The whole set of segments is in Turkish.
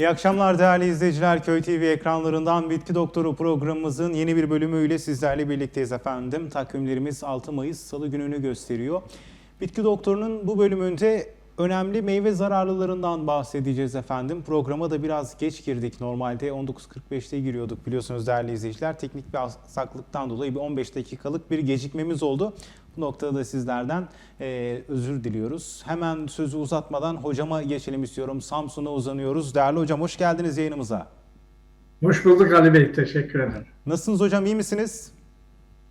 İyi akşamlar değerli izleyiciler. Köy TV ekranlarından Bitki Doktoru programımızın yeni bir bölümüyle sizlerle birlikteyiz efendim. Takvimlerimiz 6 Mayıs Salı gününü gösteriyor. Bitki Doktoru'nun bu bölümünde önemli meyve zararlılarından bahsedeceğiz efendim. Programa da biraz geç girdik. Normalde 19.45'te giriyorduk biliyorsunuz değerli izleyiciler. Teknik bir aksaklıktan dolayı bir 15 dakikalık bir gecikmemiz oldu. Bu noktada da sizlerden e, özür diliyoruz. Hemen sözü uzatmadan hocama geçelim istiyorum. Samsun'a uzanıyoruz. Değerli hocam hoş geldiniz yayınımıza. Hoş bulduk Ali Bey. Teşekkür ederim. Nasılsınız hocam iyi misiniz?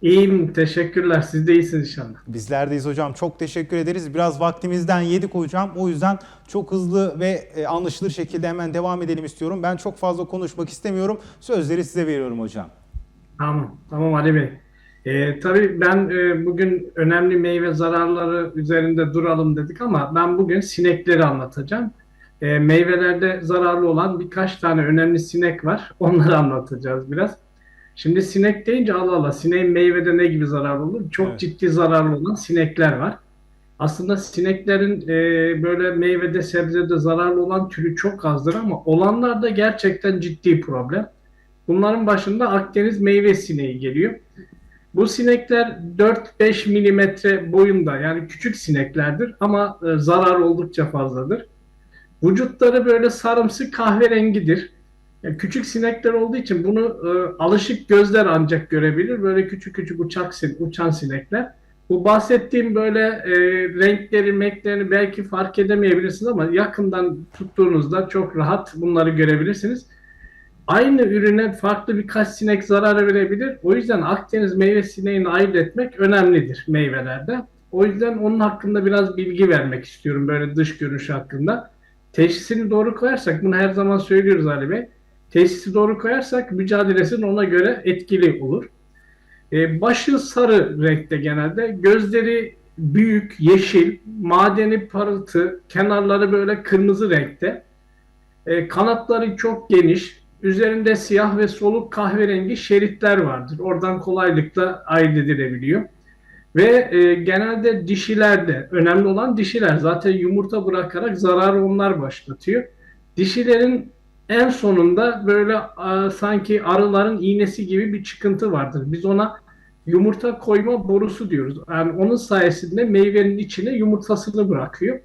İyiyim. Teşekkürler. Siz de iyisiniz inşallah. Bizlerdeyiz hocam. Çok teşekkür ederiz. Biraz vaktimizden yedik hocam. O yüzden çok hızlı ve e, anlaşılır şekilde hemen devam edelim istiyorum. Ben çok fazla konuşmak istemiyorum. Sözleri size veriyorum hocam. Tamam. Tamam Ali Bey. Ee, tabii ben e, bugün önemli meyve zararları üzerinde duralım dedik ama ben bugün sinekleri anlatacağım. E, meyvelerde zararlı olan birkaç tane önemli sinek var. Onları anlatacağız biraz. Şimdi sinek deyince Allah Allah sineğin meyvede ne gibi zararlı olur? Çok Evet. ciddi zararlı olan sinekler var. Aslında sineklerin e, böyle meyvede sebzede zararlı olan türü çok azdır ama olanlar da gerçekten ciddi problem. Bunların başında Akdeniz meyve sineği geliyor. Bu sinekler 4-5 milimetre boyunda yani küçük sineklerdir ama e, zarar oldukça fazladır. Vücutları böyle sarımsı kahverengidir. Yani küçük sinekler olduğu için bunu e, alışık gözler ancak görebilir. Böyle küçük küçük uçak uçan sinekler. Bu bahsettiğim böyle e, renkleri, meklerini belki fark edemeyebilirsiniz ama yakından tuttuğunuzda çok rahat bunları görebilirsiniz. Aynı ürüne farklı birkaç sinek zarar verebilir. O yüzden Akdeniz meyve sineğini ayırt etmek önemlidir meyvelerde. O yüzden onun hakkında biraz bilgi vermek istiyorum böyle dış görünüş hakkında. Teşhisini doğru koyarsak, bunu her zaman söylüyoruz Ali Bey. Teşhisi doğru koyarsak mücadelesinin ona göre etkili olur. Ee, başı sarı renkte genelde, gözleri büyük, yeşil, madeni parıltı, kenarları böyle kırmızı renkte. Ee, kanatları çok geniş, üzerinde siyah ve soluk kahverengi şeritler vardır. Oradan kolaylıkla ayırt edilebiliyor. Ve e, genelde dişilerde, önemli olan dişiler zaten yumurta bırakarak zararı onlar başlatıyor. Dişilerin en sonunda böyle e, sanki arıların iğnesi gibi bir çıkıntı vardır. Biz ona yumurta koyma borusu diyoruz. Yani onun sayesinde meyvenin içine yumurtasını bırakıyor.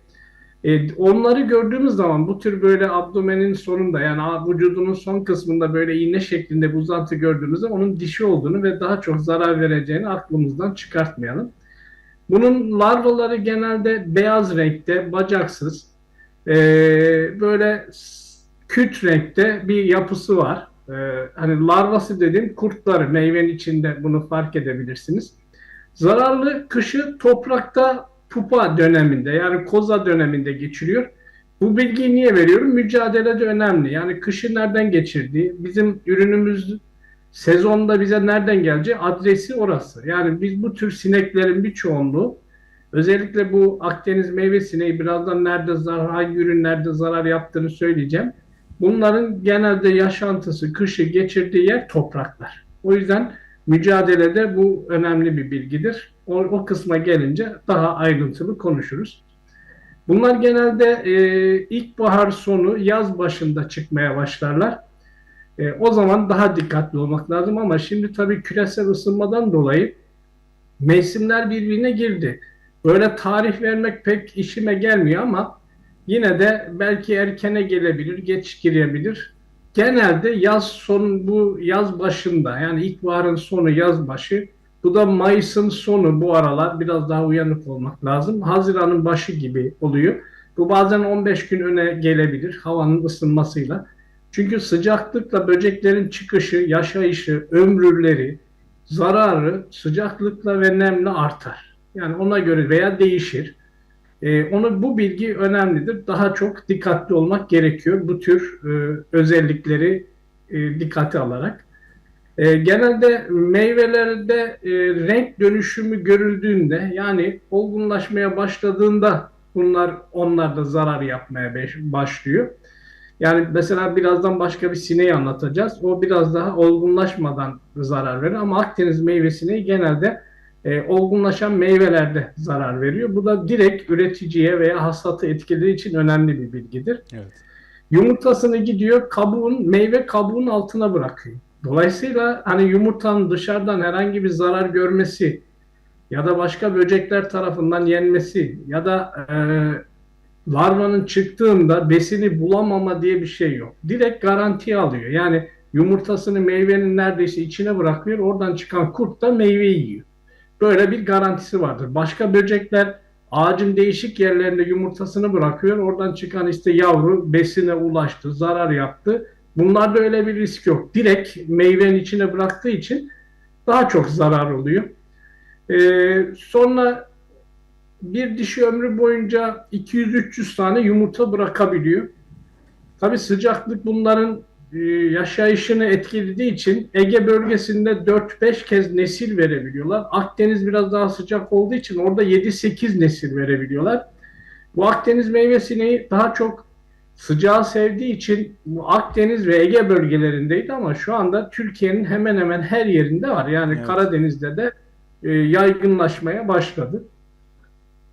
E, onları gördüğümüz zaman bu tür böyle abdomenin sonunda yani vücudunun son kısmında böyle iğne şeklinde bir uzantı gördüğümüzde onun dişi olduğunu ve daha çok zarar vereceğini aklımızdan çıkartmayalım. Bunun larvaları genelde beyaz renkte, bacaksız, e, böyle küt renkte bir yapısı var. E, hani larvası dediğim kurtları meyvenin içinde bunu fark edebilirsiniz. Zararlı kışı toprakta pupa döneminde yani koza döneminde geçiriyor. Bu bilgiyi niye veriyorum? Mücadelede önemli. Yani kışı nereden geçirdiği, bizim ürünümüz sezonda bize nereden geleceği adresi orası. Yani biz bu tür sineklerin bir çoğunluğu özellikle bu Akdeniz meyve sineği birazdan nerede zarar, hangi ürün nerede zarar yaptığını söyleyeceğim. Bunların genelde yaşantısı, kışı geçirdiği yer topraklar. O yüzden mücadelede bu önemli bir bilgidir. O, o kısma gelince daha ayrıntılı konuşuruz. Bunlar genelde e, ilkbahar sonu, yaz başında çıkmaya başlarlar. E, o zaman daha dikkatli olmak lazım ama şimdi tabii küresel ısınmadan dolayı mevsimler birbirine girdi. Böyle tarih vermek pek işime gelmiyor ama yine de belki erkene gelebilir, geç girebilir. Genelde yaz son bu yaz başında yani ilkbaharın sonu yaz başı bu da Mayıs'ın sonu bu aralar biraz daha uyanık olmak lazım. Haziran'ın başı gibi oluyor. Bu bazen 15 gün öne gelebilir havanın ısınmasıyla. Çünkü sıcaklıkla böceklerin çıkışı, yaşayışı, ömrleri, zararı sıcaklıkla ve nemle artar. Yani ona göre veya değişir. Ee, onu bu bilgi önemlidir. Daha çok dikkatli olmak gerekiyor bu tür e, özellikleri e, dikkate alarak. E, genelde meyvelerde e, renk dönüşümü görüldüğünde yani olgunlaşmaya başladığında bunlar onlarda zarar yapmaya başlıyor. Yani mesela birazdan başka bir sineği anlatacağız. O biraz daha olgunlaşmadan zarar verir ama Akdeniz meyve sineği genelde e, olgunlaşan meyvelerde zarar veriyor. Bu da direkt üreticiye veya hasatı etkilediği için önemli bir bilgidir. Evet. Yumurtasını gidiyor kabuğun, meyve kabuğun altına bırakıyor. Dolayısıyla hani yumurtanın dışarıdan herhangi bir zarar görmesi ya da başka böcekler tarafından yenmesi ya da e, larvanın çıktığında besini bulamama diye bir şey yok. Direkt garanti alıyor. Yani yumurtasını meyvenin neredeyse içine bırakıyor. Oradan çıkan kurt da meyveyi yiyor. Böyle bir garantisi vardır. Başka böcekler ağacın değişik yerlerinde yumurtasını bırakıyor. Oradan çıkan işte yavru besine ulaştı, zarar yaptı. Bunlarda öyle bir risk yok. Direkt meyvenin içine bıraktığı için daha çok zarar oluyor. Ee, sonra bir dişi ömrü boyunca 200-300 tane yumurta bırakabiliyor. Tabii sıcaklık bunların yaşayışını etkilediği için Ege bölgesinde 4-5 kez nesil verebiliyorlar. Akdeniz biraz daha sıcak olduğu için orada 7-8 nesil verebiliyorlar. Bu Akdeniz meyve sineği daha çok sıcağı sevdiği için bu Akdeniz ve Ege bölgelerindeydi ama şu anda Türkiye'nin hemen hemen her yerinde var. Yani Evet. Karadeniz'de de e, yaygınlaşmaya başladı.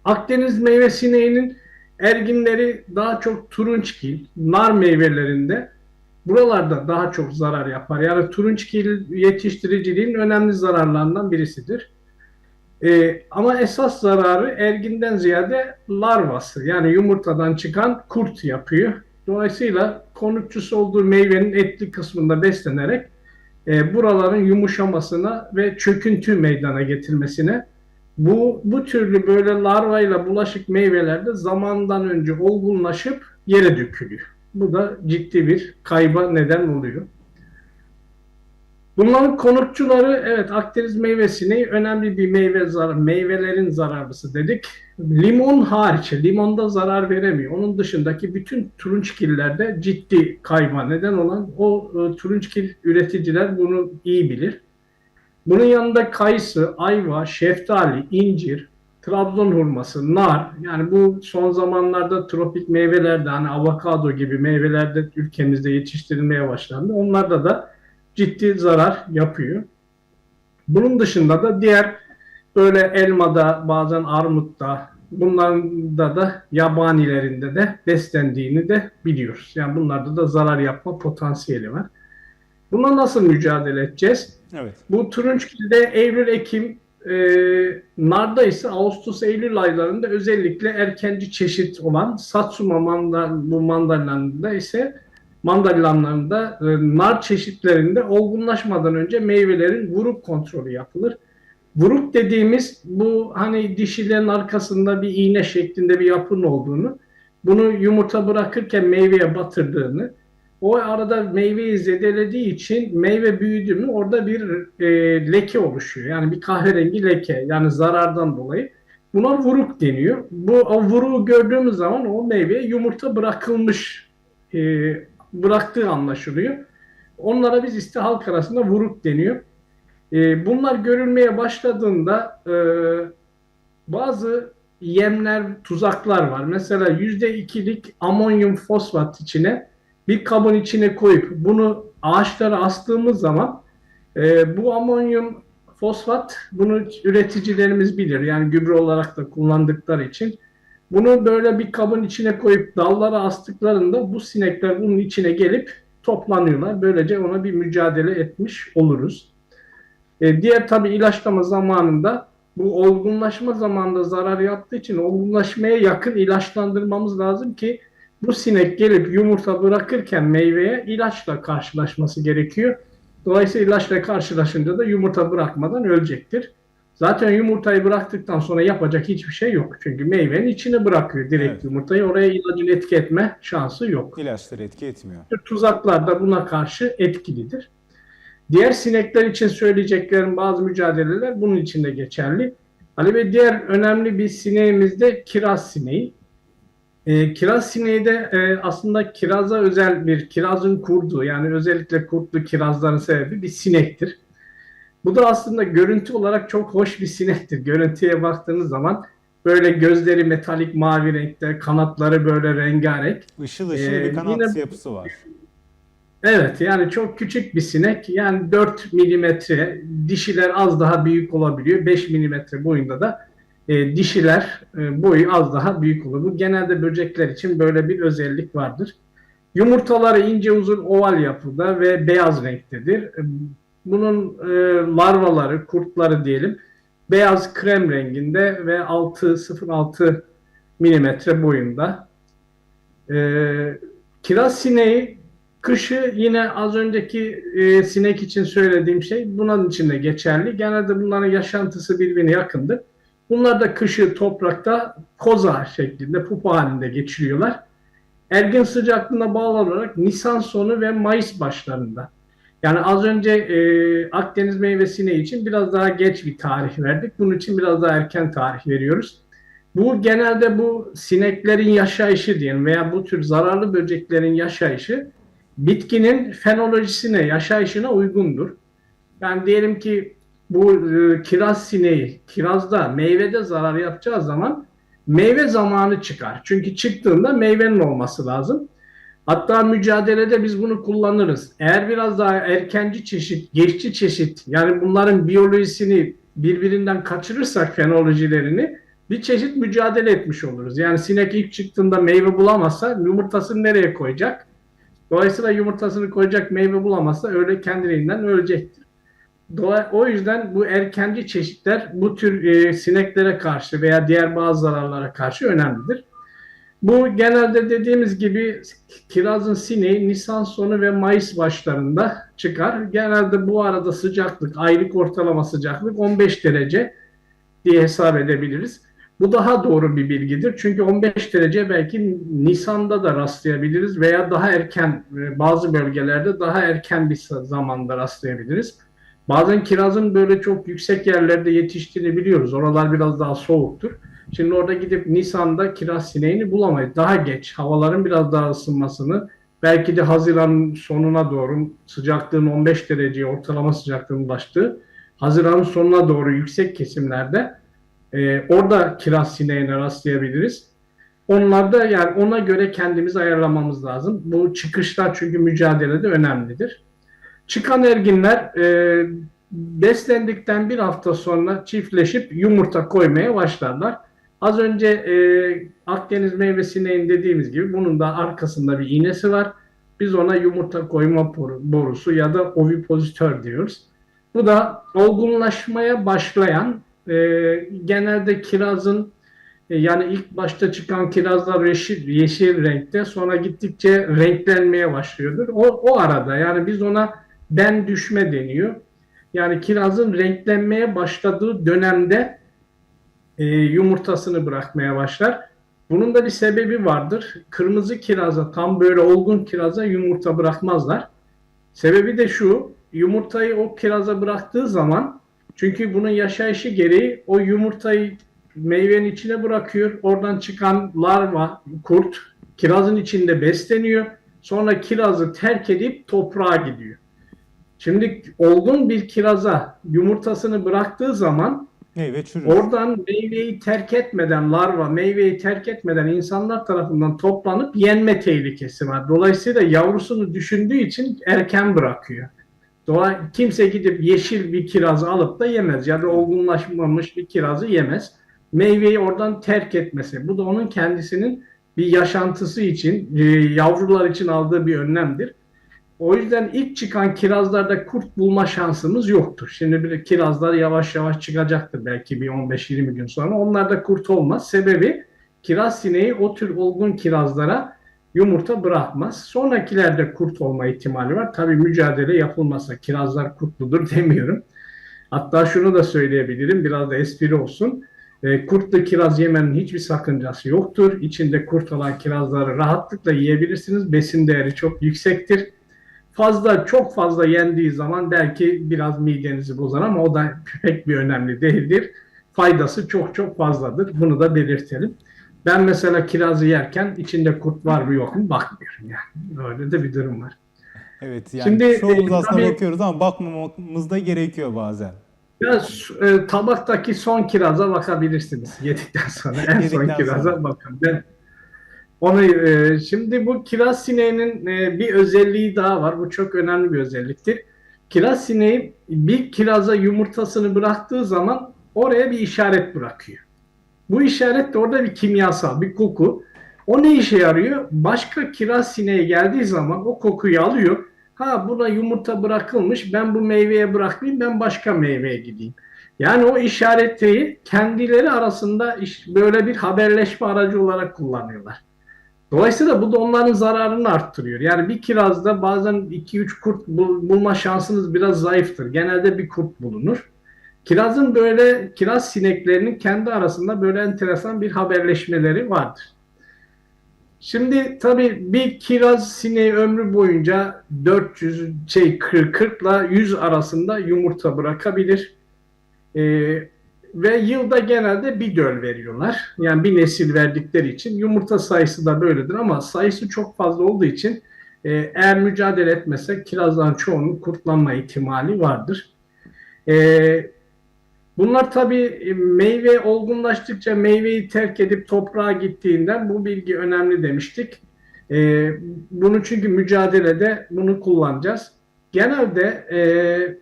Akdeniz meyve sineğinin erginleri daha çok turunçgil, nar meyvelerinde buralarda daha çok zarar yapar. Yani turunçgil yetiştiriciliğin önemli zararlarından birisidir. Ee, ama esas zararı erginden ziyade larvası yani yumurtadan çıkan kurt yapıyor. Dolayısıyla konukçusu olduğu meyvenin etli kısmında beslenerek e, buraların yumuşamasına ve çöküntü meydana getirmesine bu bu türlü böyle larvayla bulaşık meyvelerde zamandan önce olgunlaşıp yere dökülüyor. Bu da ciddi bir kayba neden oluyor. Bunların konukçuları evet Akdeniz meyvesini önemli bir meyve zarar, meyvelerin zararlısı dedik. Limon hariç, limonda zarar veremiyor. Onun dışındaki bütün turunçgillerde ciddi kayba neden olan o e, turunçgil üreticiler bunu iyi bilir. Bunun yanında kayısı, ayva, şeftali, incir, Trabzon hurması, nar yani bu son zamanlarda tropik meyvelerde hani avokado gibi meyvelerde ülkemizde yetiştirilmeye başlandı. Onlarda da ciddi zarar yapıyor. Bunun dışında da diğer böyle elmada bazen armutta bunların da da yabanilerinde de beslendiğini de biliyoruz. Yani bunlarda da zarar yapma potansiyeli var. Buna nasıl mücadele edeceğiz? Evet. Bu turunçgilde Eylül-Ekim, e, narda ise Ağustos-Eylül aylarında özellikle erkenci çeşit olan Satsuma mandal, bu mandalinanda ise mandalinlarında e, nar çeşitlerinde olgunlaşmadan önce meyvelerin vuruk kontrolü yapılır. Vuruk dediğimiz bu hani dişilerin arkasında bir iğne şeklinde bir yapının olduğunu, bunu yumurta bırakırken meyveye batırdığını, o arada meyveyi zedelediği için meyve büyüdü mü orada bir e, leke oluşuyor. Yani bir kahverengi leke yani zarardan dolayı. Buna vuruk deniyor. Bu o vuruğu gördüğümüz zaman o meyveye yumurta bırakılmış e, bıraktığı anlaşılıyor. Onlara biz işte halk arasında vuruk deniyor. E, bunlar görülmeye başladığında e, bazı yemler, tuzaklar var. Mesela %2'lik amonyum fosfat içine bir kabın içine koyup bunu ağaçlara astığımız zaman e, bu amonyum fosfat bunu üreticilerimiz bilir. Yani gübre olarak da kullandıkları için. Bunu böyle bir kabın içine koyup dallara astıklarında bu sinekler bunun içine gelip toplanıyorlar. Böylece ona bir mücadele etmiş oluruz. E, diğer tabi ilaçlama zamanında bu olgunlaşma zamanında zarar yaptığı için olgunlaşmaya yakın ilaçlandırmamız lazım ki bu sinek gelip yumurta bırakırken meyveye ilaçla karşılaşması gerekiyor. Dolayısıyla ilaçla karşılaşınca da yumurta bırakmadan ölecektir. Zaten yumurtayı bıraktıktan sonra yapacak hiçbir şey yok. Çünkü meyvenin içine bırakıyor direkt Evet. yumurtayı. Oraya ilacın etki etme şansı yok. İlaçlar etki etmiyor. Tuzaklar da buna karşı etkilidir. Diğer sinekler için söyleyeceklerim bazı mücadeleler bunun için de geçerli. Ali Bey diğer önemli bir sineğimiz de kiraz sineği. E, kiraz sineği de e, aslında kiraza özel bir kirazın kurduğu yani özellikle kurtlu kirazların sebebi bir sinektir. Bu da aslında görüntü olarak çok hoş bir sinektir. Görüntüye baktığınız zaman böyle gözleri metalik mavi renkte, kanatları böyle rengarenk. Işıl ışıl Ee, bir kanat yine- yapısı var. Evet yani çok küçük bir sinek. Yani 4 milimetre, dişiler az daha büyük olabiliyor. 5 milimetre boyunda da e, dişiler e, boyu az daha büyük olur. Bu genelde böcekler için böyle bir özellik vardır. Yumurtaları ince uzun oval yapıda ve beyaz renktedir. Bunun e, larvaları, kurtları diyelim, beyaz krem renginde ve 6-0.6 milimetre boyunda. E, kiraz sineği kışı yine az önceki e, sinek için söylediğim şey bunun için de geçerli. Genelde bunların yaşantısı birbirine yakındır. Bunlar da kışı toprakta koza şeklinde pupa halinde geçiriyorlar. Ergin sıcaklığına bağlı olarak Nisan sonu ve Mayıs başlarında. Yani az önce e, Akdeniz meyve sineği için biraz daha geç bir tarih verdik. Bunun için biraz daha erken tarih veriyoruz. Bu genelde bu sineklerin yaşayışı diyelim veya bu tür zararlı böceklerin yaşayışı bitkinin fenolojisine, yaşayışına uygundur. Yani diyelim ki bu e, kiraz sineği kirazda, meyvede zarar yapacağı zaman meyve zamanı çıkar. Çünkü çıktığında meyvenin olması lazım. Hatta mücadelede biz bunu kullanırız. Eğer biraz daha erkenci çeşit, geçici çeşit yani bunların biyolojisini birbirinden kaçırırsak fenolojilerini bir çeşit mücadele etmiş oluruz. Yani sinek ilk çıktığında meyve bulamazsa yumurtasını nereye koyacak? Dolayısıyla yumurtasını koyacak meyve bulamazsa öyle kendiliğinden ölecektir. Dolayı, o yüzden bu erkenci çeşitler bu tür e, sineklere karşı veya diğer bazı zararlara karşı önemlidir. Bu genelde dediğimiz gibi kirazın sineği Nisan sonu ve Mayıs başlarında çıkar. Genelde bu arada sıcaklık, aylık ortalama sıcaklık 15 derece diye hesap edebiliriz. Bu daha doğru bir bilgidir. Çünkü 15 derece belki Nisan'da da rastlayabiliriz veya daha erken e, bazı bölgelerde daha erken bir zamanda rastlayabiliriz. Bazen kirazın böyle çok yüksek yerlerde yetiştiğini biliyoruz. Oralar biraz daha soğuktur. Şimdi orada gidip Nisan'da kiraz sineğini bulamayız. Daha geç havaların biraz daha ısınmasını belki de Haziran sonuna doğru sıcaklığın 15 dereceye ortalama sıcaklığın ulaştığı Haziran'ın sonuna doğru yüksek kesimlerde e, orada kiraz sineğine rastlayabiliriz. Onlar da yani ona göre kendimizi ayarlamamız lazım. Bu çıkışlar çünkü mücadelede önemlidir. Çıkan erginler e, beslendikten bir hafta sonra çiftleşip yumurta koymaya başlarlar. Az önce e, Akdeniz meyve sineğin dediğimiz gibi bunun da arkasında bir iğnesi var. Biz ona yumurta koyma borusu ya da ovipozitör diyoruz. Bu da olgunlaşmaya başlayan e, genelde kirazın e, yani ilk başta çıkan kirazlar yeşil, yeşil renkte sonra gittikçe renklenmeye başlıyordur. O, o arada yani biz ona ben düşme deniyor. Yani kirazın renklenmeye başladığı dönemde e, yumurtasını bırakmaya başlar. Bunun da bir sebebi vardır. Kırmızı kiraza, tam böyle olgun kiraza yumurta bırakmazlar. Sebebi de şu, yumurtayı o kiraza bıraktığı zaman, çünkü bunun yaşayışı gereği o yumurtayı meyvenin içine bırakıyor. Oradan çıkan larva, kurt, kirazın içinde besleniyor. Sonra kirazı terk edip toprağa gidiyor. Şimdi olgun bir kiraza yumurtasını bıraktığı zaman Meyve çürür. Oradan meyveyi terk etmeden, larva meyveyi terk etmeden insanlar tarafından toplanıp yenme tehlikesi var. Dolayısıyla yavrusunu düşündüğü için erken bırakıyor. Dolayı kimse gidip yeşil bir kirazı alıp da yemez ya da olgunlaşmamış bir kirazı yemez. Meyveyi oradan terk etmesi. Bu da onun kendisinin bir yaşantısı için, e, yavrular için aldığı bir önlemdir. O yüzden ilk çıkan kirazlarda kurt bulma şansımız yoktur. Şimdi bir kirazlar yavaş yavaş çıkacaktır belki bir 15-20 gün sonra. Onlarda kurt olmaz. Sebebi kiraz sineği o tür olgun kirazlara yumurta bırakmaz. Sonrakilerde kurt olma ihtimali var. Tabii mücadele yapılmasa kirazlar kurtludur demiyorum. Hatta şunu da söyleyebilirim biraz da espri olsun. E, kurtlu kiraz yemenin hiçbir sakıncası yoktur. İçinde kurt olan kirazları rahatlıkla yiyebilirsiniz. Besin değeri çok yüksektir fazla çok fazla yendiği zaman belki biraz midenizi bozar ama o da pek bir önemli değildir. Faydası çok çok fazladır. Bunu da belirtelim. Ben mesela kirazı yerken içinde kurt var mı yok mu bakmıyorum yani. Öyle de bir durum var. Evet yani Şimdi, çoğumuz e, aslında tabii- bakıyoruz ama bakmamamız da gerekiyor bazen. Biraz e, tabaktaki son kiraza bakabilirsiniz yedikten sonra. En son kiraza sonra. bakın. Ben onu e, şimdi bu kiraz sineğinin e, bir özelliği daha var. Bu çok önemli bir özelliktir. Kiraz sineği bir kiraza yumurtasını bıraktığı zaman oraya bir işaret bırakıyor. Bu işaret de orada bir kimyasal, bir koku. O ne işe yarıyor? Başka kiraz sineği geldiği zaman o kokuyu alıyor. Ha buna yumurta bırakılmış ben bu meyveye bırakmayayım ben başka meyveye gideyim. Yani o işaretliği kendileri arasında böyle bir haberleşme aracı olarak kullanıyorlar. Dolayısıyla bu da onların zararını arttırıyor. Yani bir kirazda bazen 2-3 kurt bul- bulma şansınız biraz zayıftır. Genelde bir kurt bulunur. Kirazın böyle kiraz sineklerinin kendi arasında böyle enteresan bir haberleşmeleri vardır. Şimdi tabii bir kiraz sineği ömrü boyunca 400 şey 40, 40 ile 100 arasında yumurta bırakabilir. Ee, ve yılda genelde bir döl veriyorlar. Yani bir nesil verdikleri için yumurta sayısı da böyledir ama sayısı çok fazla olduğu için e, eğer mücadele etmesek kirazların çoğunun kurtlanma ihtimali vardır. E, bunlar tabii e, meyve olgunlaştıkça meyveyi terk edip toprağa gittiğinden bu bilgi önemli demiştik. E, bunu çünkü mücadelede bunu kullanacağız. Genelde e,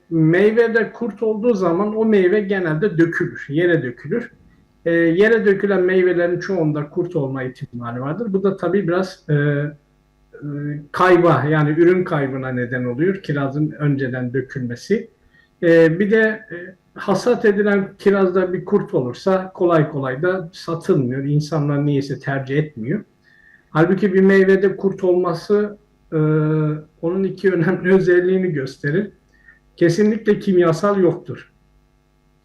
meyvede kurt olduğu zaman o meyve genelde dökülür, yere dökülür. E, yere dökülen meyvelerin çoğunda kurt olma ihtimali vardır. Bu da tabii biraz e, e, kayba yani ürün kaybına neden oluyor kirazın önceden dökülmesi. E, bir de e, hasat edilen kirazda bir kurt olursa kolay kolay da satılmıyor. İnsanlar niyeyse tercih etmiyor. Halbuki bir meyvede kurt olması e, onun iki önemli özelliğini gösterir. Kesinlikle kimyasal yoktur.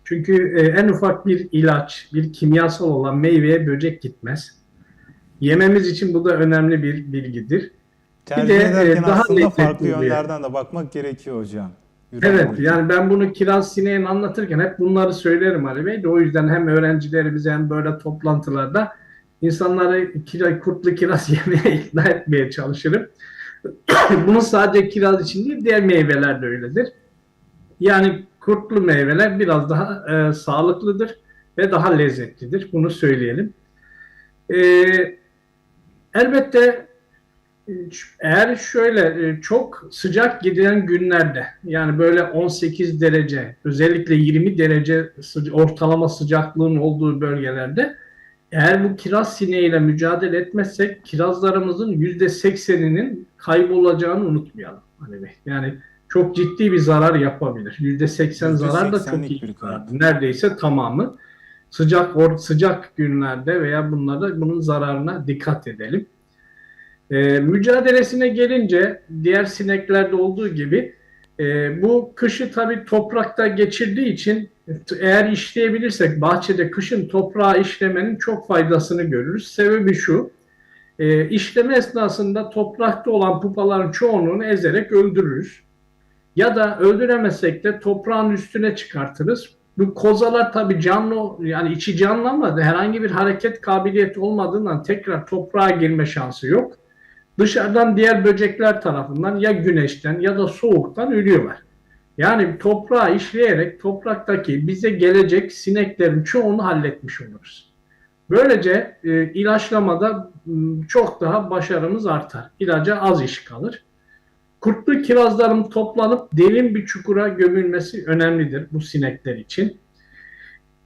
Çünkü e, en ufak bir ilaç, bir kimyasal olan meyveye böcek gitmez. Yememiz için bu da önemli bir bilgidir. Tercih de, e, ederken daha aslında farklı yönlerden de bakmak gerekiyor hocam. Ürün Evet boyunca. yani ben bunu kiraz sineğini anlatırken hep bunları söylerim Ali Bey de o yüzden hem öğrencilerimize hem böyle toplantılarda insanları kira, kurtlu kiraz yemeye ikna etmeye çalışırım. Bunu sadece kiraz için değil diğer meyveler de öyledir. Yani kurtlu meyveler biraz daha e, sağlıklıdır ve daha lezzetlidir. Bunu söyleyelim. E, elbette e, eğer şöyle e, çok sıcak giden günlerde yani böyle 18 derece özellikle 20 derece ortalama sıcaklığın olduğu bölgelerde eğer bu kiraz sineğiyle mücadele etmezsek kirazlarımızın %80'inin kaybolacağını unutmayalım. Hani. Yani çok ciddi bir zarar yapabilir. %80 zarar da çok %80'lik iyi. bir. Neredeyse tamamı. Sıcak or sıcak günlerde veya bunlarda bunun zararına dikkat edelim. Ee, mücadelesine gelince diğer sineklerde olduğu gibi e, bu kışı tabii toprakta geçirdiği için eğer işleyebilirsek bahçede kışın toprağa işlemenin çok faydasını görürüz. Sebebi şu, e, işleme esnasında toprakta olan pupaların çoğunluğunu ezerek öldürürüz. Ya da öldüremezsek de toprağın üstüne çıkartırız. Bu kozalar tabii canlı yani içi canlı ama herhangi bir hareket kabiliyeti olmadığından tekrar toprağa girme şansı yok. Dışarıdan diğer böcekler tarafından ya güneşten ya da soğuktan ölüyorlar. Yani toprağı işleyerek topraktaki bize gelecek sineklerin çoğunu halletmiş oluruz. Böylece e, ilaçlamada çok daha başarımız artar. İlaca az iş kalır. Kurtlu kirazların toplanıp derin bir çukura gömülmesi önemlidir bu sinekler için.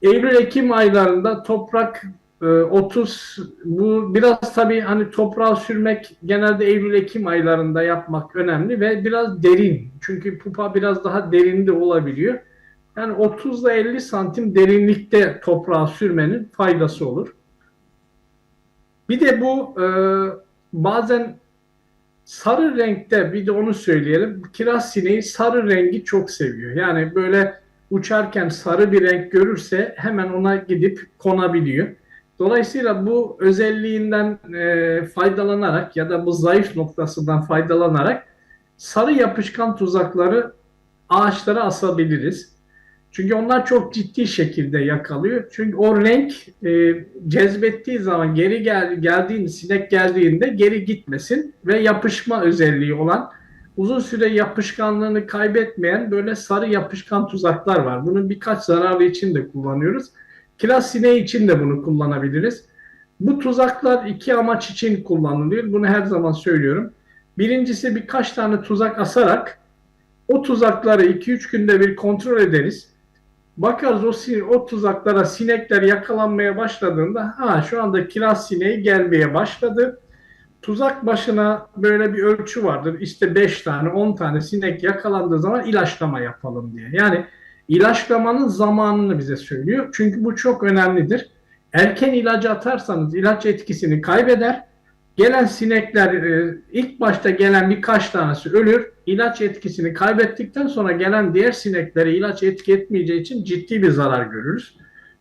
Eylül-Ekim aylarında toprak 30 bu biraz tabii hani toprağa sürmek genelde Eylül-Ekim aylarında yapmak önemli ve biraz derin. Çünkü pupa biraz daha derinde olabiliyor. Yani 30 ile 50 santim derinlikte toprağa sürmenin faydası olur. Bir de bu e, bazen sarı renkte bir de onu söyleyelim. Kiraz sineği sarı rengi çok seviyor. Yani böyle uçarken sarı bir renk görürse hemen ona gidip konabiliyor. Dolayısıyla bu özelliğinden e, faydalanarak ya da bu zayıf noktasından faydalanarak sarı yapışkan tuzakları ağaçlara asabiliriz. Çünkü onlar çok ciddi şekilde yakalıyor. Çünkü o renk e, cezbettiği zaman geri gel, geldiğinde, sinek geldiğinde geri gitmesin ve yapışma özelliği olan uzun süre yapışkanlığını kaybetmeyen böyle sarı yapışkan tuzaklar var. Bunun birkaç zararı için de kullanıyoruz. Kiraz sineği için de bunu kullanabiliriz. Bu tuzaklar iki amaç için kullanılıyor. Bunu her zaman söylüyorum. Birincisi birkaç tane tuzak asarak o tuzakları 2-3 günde bir kontrol ederiz. Bakarız o, o tuzaklara sinekler yakalanmaya başladığında ha şu anda kiraz sineği gelmeye başladı. Tuzak başına böyle bir ölçü vardır. İşte 5 tane 10 tane sinek yakalandığı zaman ilaçlama yapalım diye. Yani ilaçlamanın zamanını bize söylüyor. Çünkü bu çok önemlidir. Erken ilacı atarsanız ilaç etkisini kaybeder. Gelen sinekler e, ilk başta gelen birkaç tanesi ölür. İlaç etkisini kaybettikten sonra gelen diğer sineklere ilaç etki etmeyeceği için ciddi bir zarar görürüz.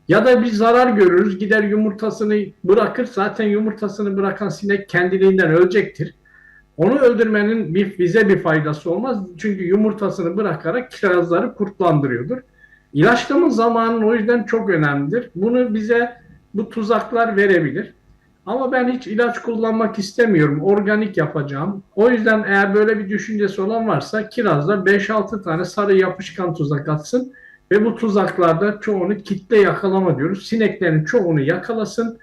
Ya da bir zarar görürüz gider yumurtasını bırakır zaten yumurtasını bırakan sinek kendiliğinden ölecektir. Onu öldürmenin bir, bize bir faydası olmaz. Çünkü yumurtasını bırakarak kirazları kurtlandırıyordur. İlaçlama zamanı o yüzden çok önemlidir. Bunu bize bu tuzaklar verebilir. Ama ben hiç ilaç kullanmak istemiyorum. Organik yapacağım. O yüzden eğer böyle bir düşüncesi olan varsa kirazda 5-6 tane sarı yapışkan tuzak atsın. Ve bu tuzaklarda çoğunu kitle yakalama diyoruz. Sineklerin çoğunu yakalasın.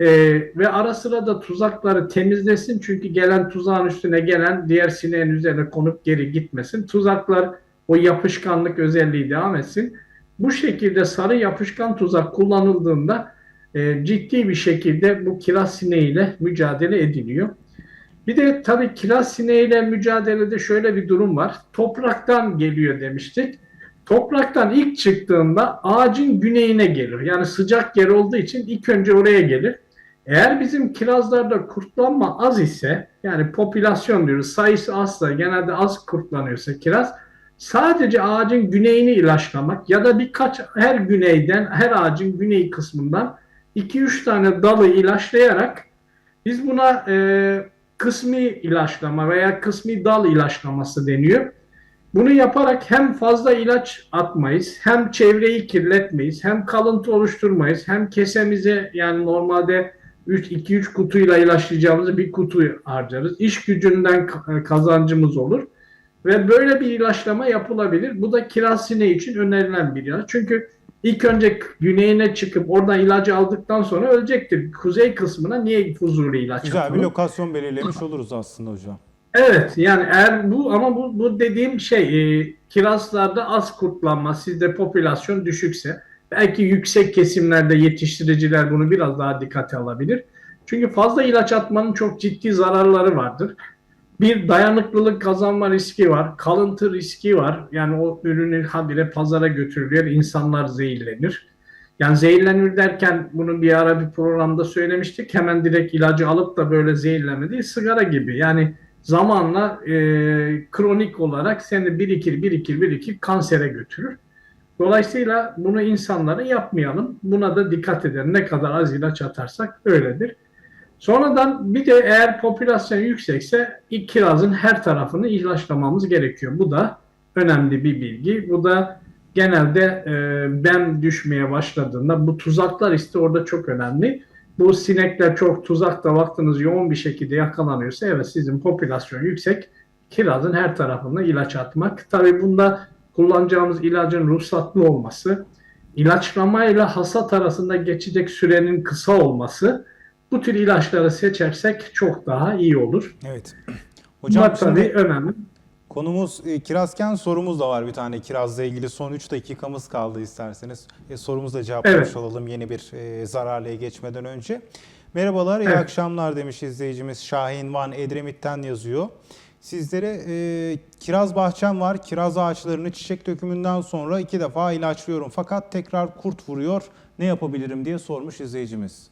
Ee, ve ara sıra da tuzakları temizlesin. Çünkü gelen tuzağın üstüne gelen diğer sineğin üzerine konup geri gitmesin. Tuzaklar o yapışkanlık özelliği devam etsin. Bu şekilde sarı yapışkan tuzak kullanıldığında e, ciddi bir şekilde bu kiraz sineğiyle mücadele ediliyor. Bir de tabii kiraz sineğiyle mücadelede şöyle bir durum var. Topraktan geliyor demiştik. Topraktan ilk çıktığında ağacın güneyine gelir. Yani sıcak yer olduğu için ilk önce oraya gelir. Eğer bizim kirazlarda kurtlanma az ise yani popülasyon diyoruz sayısı azsa genelde az kurtlanıyorsa kiraz sadece ağacın güneyini ilaçlamak ya da birkaç her güneyden her ağacın güney kısmından 2-3 tane dalı ilaçlayarak biz buna e, kısmi ilaçlama veya kısmi dal ilaçlaması deniyor. Bunu yaparak hem fazla ilaç atmayız, hem çevreyi kirletmeyiz, hem kalıntı oluşturmayız, hem kesemize yani normalde 2-3 kutuyla ilaçlayacağımızı bir kutu harcarız. İş gücünden ka- kazancımız olur. Ve böyle bir ilaçlama yapılabilir. Bu da kiraz sineği için önerilen bir ilaç. Çünkü ilk önce güneyine çıkıp oradan ilacı aldıktan sonra ölecektir. Kuzey kısmına niye huzurlu ilaç Güzel bir atalım? lokasyon belirlemiş oluruz aslında hocam. Evet yani eğer bu ama bu, bu dediğim şey e, kirazlarda az kurtlanma sizde popülasyon düşükse belki yüksek kesimlerde yetiştiriciler bunu biraz daha dikkate alabilir. Çünkü fazla ilaç atmanın çok ciddi zararları vardır. Bir dayanıklılık kazanma riski var, kalıntı riski var. Yani o ürünü habire pazara götürülüyor, insanlar zehirlenir. Yani zehirlenir derken bunu bir ara bir programda söylemiştik. Hemen direkt ilacı alıp da böyle zehirlenme değil, sigara gibi. Yani zamanla e, kronik olarak seni birikir birikir birikir kansere götürür. Dolayısıyla bunu insanlara yapmayalım. Buna da dikkat edelim. Ne kadar az ilaç atarsak öyledir. Sonradan bir de eğer popülasyon yüksekse kirazın her tarafını ilaçlamamız gerekiyor. Bu da önemli bir bilgi. Bu da genelde e, ben düşmeye başladığında bu tuzaklar işte orada çok önemli. Bu sinekler çok tuzakta vaktiniz yoğun bir şekilde yakalanıyorsa evet sizin popülasyon yüksek. Kirazın her tarafına ilaç atmak. Tabii bunda kullanacağımız ilacın ruhsatlı olması, ilaçlamayla hasat arasında geçecek sürenin kısa olması bu tür ilaçları seçersek çok daha iyi olur. Evet. Hocam Hocam tabii önemli. konumuz e, kirazken sorumuz da var bir tane kirazla ilgili. Son 3 dakikamız kaldı isterseniz. E, sorumuzu da cevaplamış Evet. olalım yeni bir e, zararlıya geçmeden önce. Merhabalar, iyi Evet. akşamlar demiş izleyicimiz Şahin Van Edremit'ten yazıyor. Sizlere e, kiraz bahçem var. Kiraz ağaçlarını çiçek dökümünden sonra iki defa ilaçlıyorum. Fakat tekrar kurt vuruyor. Ne yapabilirim diye sormuş izleyicimiz.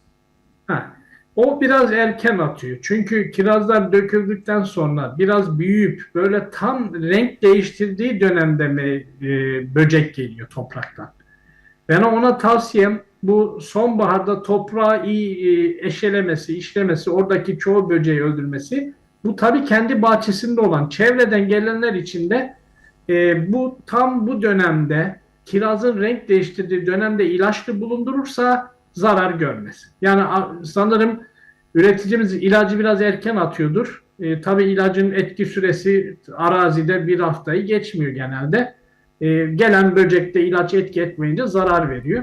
Ha, o biraz erken atıyor. Çünkü kirazlar döküldükten sonra biraz büyüyüp böyle tam renk değiştirdiği dönemde mi e, böcek geliyor topraktan. Ben ona tavsiyem bu sonbaharda toprağı iyi e, eşelemesi, işlemesi, oradaki çoğu böceği öldürmesi. Bu tabii kendi bahçesinde olan çevreden gelenler için de e, bu tam bu dönemde kirazın renk değiştirdiği dönemde ilaçlı bulundurursa zarar görmez. Yani sanırım üreticimiz ilacı biraz erken atıyordur. E, tabii ilacın etki süresi arazide bir haftayı geçmiyor genelde. E, gelen böcekte ilaç etki etmeyince zarar veriyor.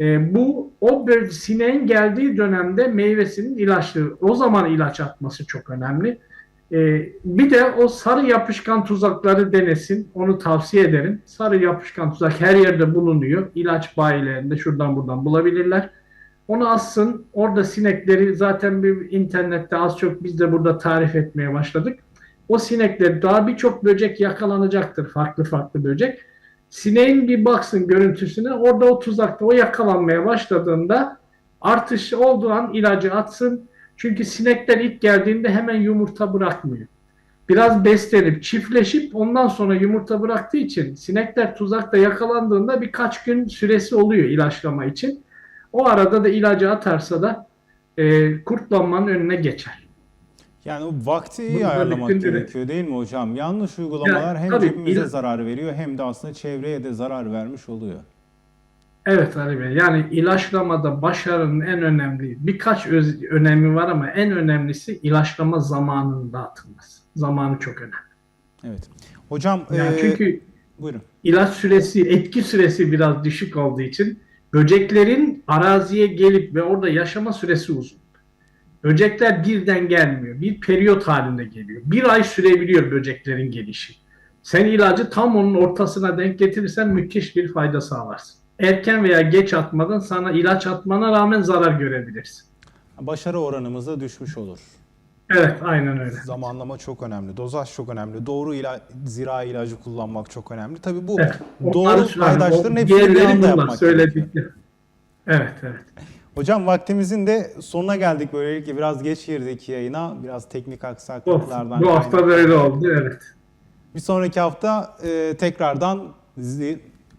E, bu o sineğin geldiği dönemde meyvesinin ilaçlı o zaman ilaç atması çok önemli. Ee, bir de o sarı yapışkan tuzakları denesin. Onu tavsiye ederim. Sarı yapışkan tuzak her yerde bulunuyor. İlaç bayilerinde şuradan buradan bulabilirler. Onu assın. Orada sinekleri zaten bir internette az çok biz de burada tarif etmeye başladık. O sinekler daha birçok böcek yakalanacaktır. Farklı farklı böcek. Sineğin bir baksın görüntüsüne. Orada o tuzakta o yakalanmaya başladığında artış olduğu an ilacı atsın. Çünkü sinekler ilk geldiğinde hemen yumurta bırakmıyor. Biraz beslenip çiftleşip ondan sonra yumurta bıraktığı için sinekler tuzakta yakalandığında birkaç gün süresi oluyor ilaçlama için. O arada da ilacı atarsa da e, kurtlanmanın önüne geçer. Yani o vakti iyi ayarlamak gerekiyor değil mi hocam? Yanlış uygulamalar Ya, hem tabii, cebimize zarar veriyor hem de aslında çevreye de zarar vermiş oluyor. Evet Ali Bey. Yani ilaçlamada başarının en önemli birkaç öz, önemi var ama en önemlisi ilaçlama zamanının dağıtılması. Zamanı çok önemli. Evet. Hocam Yani e, çünkü buyurun. ilaç süresi, etki süresi biraz düşük olduğu için böceklerin araziye gelip ve orada yaşama süresi uzun. Böcekler birden gelmiyor. Bir periyot halinde geliyor. Bir ay sürebiliyor böceklerin gelişi. Sen ilacı tam onun ortasına denk getirirsen müthiş bir fayda sağlarsın. Erken veya geç atmadan sana ilaç atmana rağmen zarar görebilirsin. Başarı oranımız da düşmüş olur. Evet, aynen öyle. Zamanlama çok önemli, dozaj çok önemli, doğru ila zira ilacı kullanmak çok önemli. Tabii bu Evet, doğru paydaşların hepsini bir anda yapmak gerekiyor. Evet, evet. Hocam vaktimizin de sonuna geldik böylelikle biraz geç girdik yayına. Biraz teknik aksaklıklardan. bu hafta böyle oldu, evet. Bir sonraki hafta e, tekrardan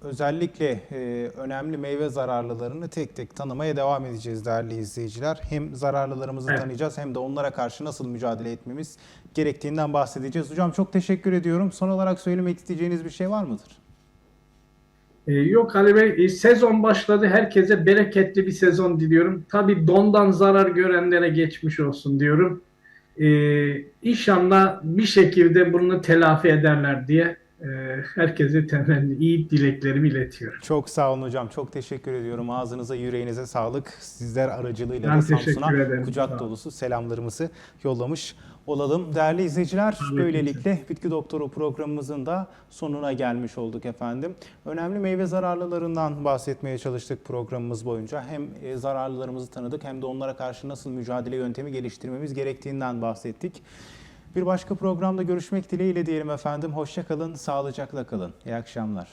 özellikle e, önemli meyve zararlılarını tek tek tanımaya devam edeceğiz değerli izleyiciler. Hem zararlılarımızı Evet. tanıyacağız hem de onlara karşı nasıl mücadele etmemiz gerektiğinden bahsedeceğiz. Hocam çok teşekkür ediyorum. Son olarak söylemek isteyeceğiniz bir şey var mıdır? Ee, yok Ali Bey, e, sezon başladı. Herkese bereketli bir sezon diliyorum. Tabii dondan zarar görenlere geçmiş olsun diyorum. Ee, inşallah bir şekilde bunu telafi ederler diye e, herkese temenni, iyi dileklerimi iletiyorum. Çok sağ olun hocam. Çok teşekkür ediyorum. Ağzınıza, yüreğinize sağlık. Sizler aracılığıyla Ben da Samsun'a kucak dolusu selamlarımızı yollamış olalım. Değerli izleyiciler, Aleyküm böylelikle Bitki Doktoru programımızın da sonuna gelmiş olduk efendim. Önemli meyve zararlılarından bahsetmeye çalıştık programımız boyunca. Hem e, zararlılarımızı tanıdık hem de onlara karşı nasıl mücadele yöntemi geliştirmemiz gerektiğinden bahsettik. Bir başka programda görüşmek dileğiyle diyelim efendim. Hoşça kalın, sağlıcakla kalın. İyi akşamlar.